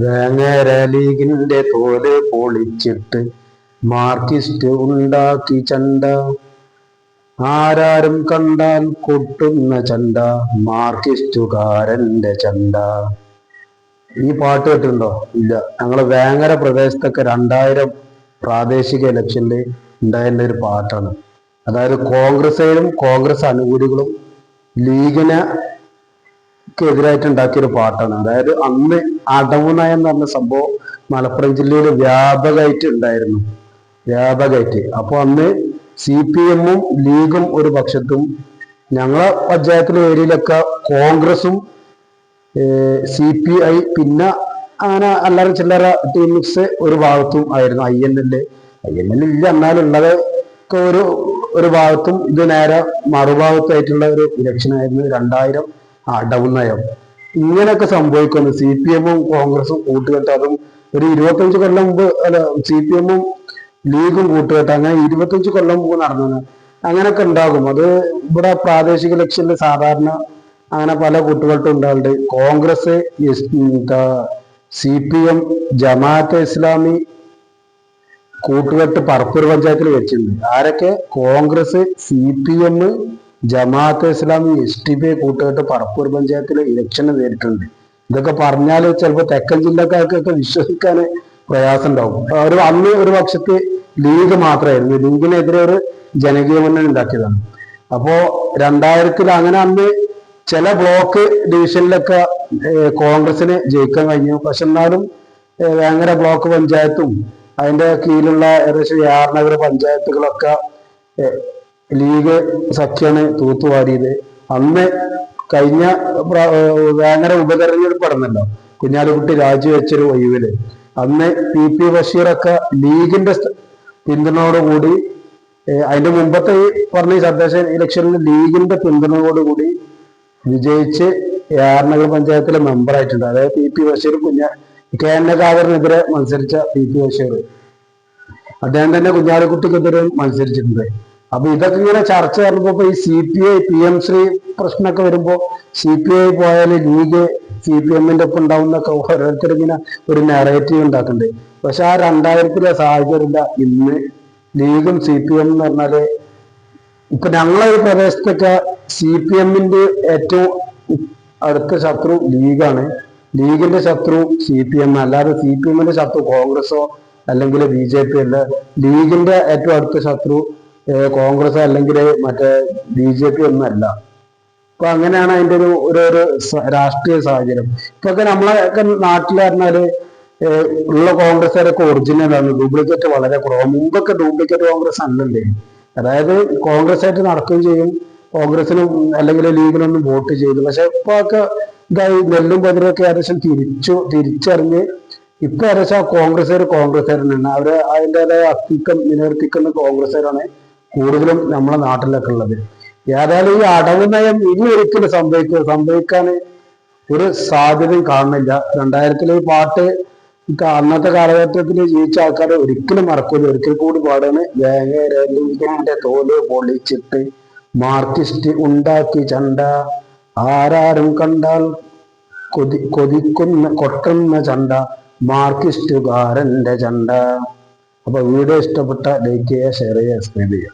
വേങ്ങര ലീഗിന്റെ തോൽ പൊളിച്ചിട്ട് മാർക്കിസ്റ്റ് ഉണ്ടാക്കി ചണ്ട. ആരാരും കണ്ടാൽ കൊട്ടുന്ന ചണ്ട മാർക്കിസ്റ്റുകാരന്റെ ചണ്ട. ഈ പാട്ട് കേട്ടിട്ടുണ്ടോ? ഇല്ല. ഞങ്ങൾ വേങ്ങര പ്രദേശത്തൊക്കെ രണ്ടായിരം പ്രാദേശിക ഇലക്ഷനിൽ ഉണ്ടായിരുന്ന ഒരു പാട്ടാണ്. അതായത് കോൺഗ്രസുകാരും കോൺഗ്രസ് അനുകൂലികളും ലീഗിനെ എതിരായിട്ട് ഉണ്ടാക്കിയ ഒരു പാട്ടാണ്. അതായത് അന്ന് അടവ് എന്ന് പറഞ്ഞ സംഭവം മലപ്പുറം ജില്ലയിൽ വ്യാപകമായിട്ട് ഉണ്ടായിരുന്നു. വ്യാപകമായിട്ട്. അപ്പൊ അന്ന് സി പി എമ്മും ലീഗും ഒരു പക്ഷത്തും ഞങ്ങളെ പഞ്ചായത്തിലെ ഏരിയയിലൊക്കെ കോൺഗ്രസും സി പി ഐ പിന്നെ അങ്ങനെ അല്ലറ ചില്ലറ ടീംസ് ഒരു ഭാഗത്തും ആയിരുന്നു. I N L I N L ഇല്ല. എന്നാലുള്ളത് ഒരു ഒരു ഭാഗത്തും ഇത് നേരെ മറുഭാഗത്തായിട്ടുള്ള ഒരു ഇലക്ഷൻ ആയിരുന്നു രണ്ടായിരം അടവ് നയം. ഇങ്ങനെയൊക്കെ സംഭവിക്കുന്നു. സി പി എമ്മും കോൺഗ്രസും കൂട്ടുകെട്ട് അതും ഒരു ഇരുപത്തഞ്ച് കൊല്ലം മുമ്പ് അല്ല സി പി എമ്മും ലീഗും കൂട്ടുകെട്ട് അങ്ങനെ ഇരുപത്തഞ്ച് കൊല്ലം മുമ്പ് നടന്നത്. അങ്ങനെയൊക്കെ ഉണ്ടാകും. അത് ഇവിടെ പ്രാദേശിക ഇലക്ഷനിൽ സാധാരണ അങ്ങനെ പല കൂട്ടുകെട്ടും ഉണ്ടാകുന്നുണ്ട് Congress C P M Jamaat-e Islami കൂട്ടുകെട്ട് പറപ്പൂർ പഞ്ചായത്തിൽ വെച്ചിട്ടുണ്ട്. ആരൊക്കെ? Congress C P M Jamaat-e Islami S T P കൂട്ടുകെട്ട് പറപ്പൂർ പഞ്ചായത്തിൽ ഇലക്ഷൻ നേരിട്ടുണ്ട് ഇതൊക്കെ പറഞ്ഞാൽ ചിലപ്പോൾ തെക്കൻ ജില്ലക്കാർക്കൊക്കെ വിശ്വസിക്കാൻ പ്രയാസം ഉണ്ടാവും ഒരു അന്ന് ഒരു പക്ഷത്ത് ലീഗ് മാത്രമായിരുന്നു ലീഗിനെതിരെ ഒരു ജനകീയ മുന്നണി ഉണ്ടാക്കിയതാണ്. അപ്പോ രണ്ടായിരത്തിൽ അങ്ങനെ അന്ന് ചില ബ്ലോക്ക് ഡിവിഷനിലൊക്കെ കോൺഗ്രസിന് ജയിക്കാൻ കഴിഞ്ഞു. പക്ഷെ എന്നാലും വേങ്ങര ബ്ലോക്ക് പഞ്ചായത്തും അതിന്റെ കീഴിലുള്ള ഏകദേശം യാർനഗർ പഞ്ചായത്തുകളൊക്കെ ലീഗ് സഖ്യാണ് തൂത്തുവാരിയത്. അന്ന് കഴിഞ്ഞ വേങ്ങര ഉപതെരഞ്ഞെടുപ്പ് നടന്നല്ലോ കുഞ്ഞാലിക്കുട്ടി രാജിവെച്ചൊരു ഒഴിവിൽ. അന്ന് പി പി ബഷീറൊക്കെ ലീഗിന്റെ പിന്തുണയോടുകൂടി അതിന്റെ മുമ്പത്തെ ഈ പറഞ്ഞ തദ്ദേശ ഇലക്ഷനിൽ ലീഗിന്റെ പിന്തുണയോടുകൂടി വിജയിച്ച് യാർനഗർ പഞ്ചായത്തിലെ മെമ്പർ ആയിട്ടുണ്ട് അതായത് പി പി ബഷീർ കുഞ്ഞ കെ എൻ എ ഖാദറിനെതിരെ മത്സരിച്ച പി പി ബഷീർ അദ്ദേഹം തന്നെ കുഞ്ഞാലിക്കുട്ടിക്കെതിരെ മത്സരിച്ചിട്ടുണ്ട്. അപ്പൊ ഇതൊക്കെ ഇങ്ങനെ ചർച്ച ചെയ്യുമ്പോ ഈ C P I P M Shri പ്രശ്നമൊക്കെ വരുമ്പോ സി പി ഐ പോയാൽ ലീഗ് സി പി എമ്മിന്റെ ഒപ്പം ഉണ്ടാവുന്നൊക്കെ ഓരോരുത്തർ ഇങ്ങനെ ഒരു നെറേറ്റീവ് ഉണ്ടാക്കുന്നുണ്ട് പക്ഷെ ആ രണ്ടായിരത്തിലെ സാഹചര്യമില്ല. ഇന്ന് ലീഗും സി പി എം എന്ന് പറഞ്ഞാൽ ഇപ്പൊ ഞങ്ങളെ ഒരു പ്രദേശത്തൊക്കെ സി പി എമ്മിന്റെ ഏറ്റവും അടുത്ത ശത്രു ലീഗാണ്. ലീഗിന്റെ ശത്രു സി പി എം അല്ലാതെ സി പി എമ്മിന്റെ ശത്രു കോൺഗ്രസോ അല്ലെങ്കിൽ ബി ജെ പി അല്ല. ലീഗിന്റെ ഏറ്റവും അടുത്ത ശത്രു കോൺഗ്രസ് അല്ലെങ്കിൽ മറ്റേ ബി ജെ പി ഒന്നല്ല അപ്പൊ അങ്ങനെയാണ് അതിന്റെ ഒരു ഒരു രാഷ്ട്രീയ സാഹചര്യം. ഇപ്പൊക്കെ നമ്മളെ ഒക്കെ നാട്ടിൽ പറഞ്ഞാൽ ഉള്ള കോൺഗ്രസ്സുകാരൊക്കെ ഒറിജിനലാണ് ഡ്യൂപ്ലിക്കേറ്റ് വളരെ കുറവ്. മുമ്പൊക്കെ ഡ്യൂപ്ലിക്കേറ്റ് കോൺഗ്രസ് അല്ലല്ലേ അതായത് കോൺഗ്രസ് ആയിട്ട് നടക്കുകയും ചെയ്യും. കോൺഗ്രസിനും അല്ലെങ്കിൽ ലീഗിനൊന്നും വോട്ട് ചെയ്തു പക്ഷെ ഇപ്പൊ ഒക്കെ ഇതായി നെല്ലും പതിരൊക്കെ ഏകദേശം തിരിച്ചു തിരിച്ചറിഞ്ഞ് ഇപ്പൊ ഏകദേശം കോൺഗ്രസ്സുകാർ കോൺഗ്രസ്സുകാരനാണ്. അവർ അതിന്റെതായ അസ്തിത്വം നിലനിർത്തിക്കുന്ന കോൺഗ്രസ്സുകാരാണ്. കൂടുതലും നമ്മളെ നാട്ടിലൊക്കെ ഉള്ളത്. ഏതായാലും ഈ അടവ് നയം ഇനി ഒരിക്കലും സംഭവിക്കുക സംഭവിക്കാൻ ഒരു സാധ്യതയും കാണുന്നില്ല. രണ്ടായിരത്തിലെ ഈ പാട്ട് അന്നത്തെ കാലഘട്ടത്തിൽ ജീവിച്ച ആൾക്കാരെ ഒരിക്കലും മറക്കൂല. ഒരിക്കൽ കൂടി പാടാണ്. വേഗരലിന്റെ തോൽ പൊളിച്ചിട്ട് മാർക്കിസ്റ്റ് ഉണ്ടാക്കി ചണ്ട. ആരാരും കണ്ടാൽ കൊതി കൊതിക്കുന്ന കൊട്ടുന്ന ചണ്ട. മാർക്കിസ്റ്റുകാരന്റെ ചണ്ട. അപ്പൊ വീഡിയോ ഇഷ്ടപ്പെട്ട ലൈക്ക് ചെയ്യുക ഷെയർ ചെയ്യുക സബ്സ്ക്രൈബ് ചെയ്യുക.